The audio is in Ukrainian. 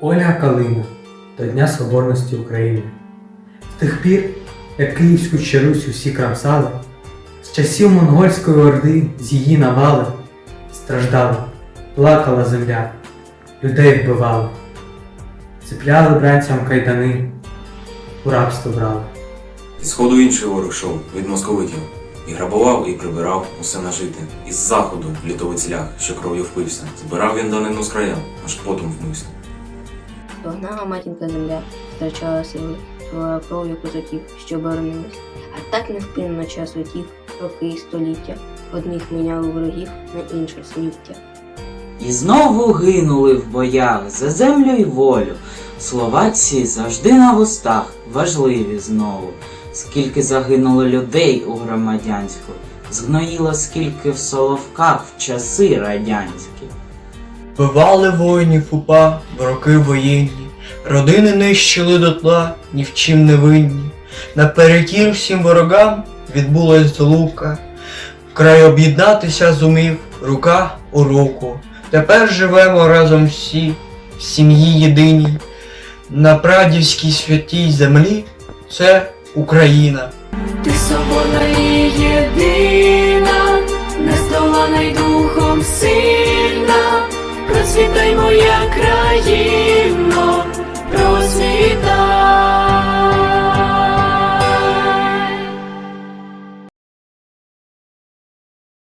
калина до Дня Соборності України. З тих пір, як Київську Чарусь усі крамсали, з часів монгольської орди з її навали, страждала, плакала земля, людей вбивали, цепляли бранцям кайдани, у рабство брали. Зі сходу інший ворог йшов від московитів. І грабував, і прибирав усе нажите. Із заходу літовець ляг, що кров'ю впився. Збирав він данину з краям, аж потом вмився. Догнала матінка земля, втрачала сили, твоя кров'ю козаків, що боронились. А так невпинно час летів, роки і століття. Одних міняли ворогів на інше свіття. І знову гинули в боях за землю й волю. Слова ці завжди на вустах, важливі знову. Скільки загинуло людей у громадянську, згноїло скільки в соловках в часи радянські. Вбивали воїнів упа в роки воєнні, родини нищили дотла, ні в чим не винні. Наперекір всім ворогам відбулась злука, вкрай об'єднатися зумів рука у руку. Тепер живемо разом всі, в сім'ї єдиній, на прадівській святій землі це Україна. Ти соборна і єдина, й духом сильна, процвітай моя країно,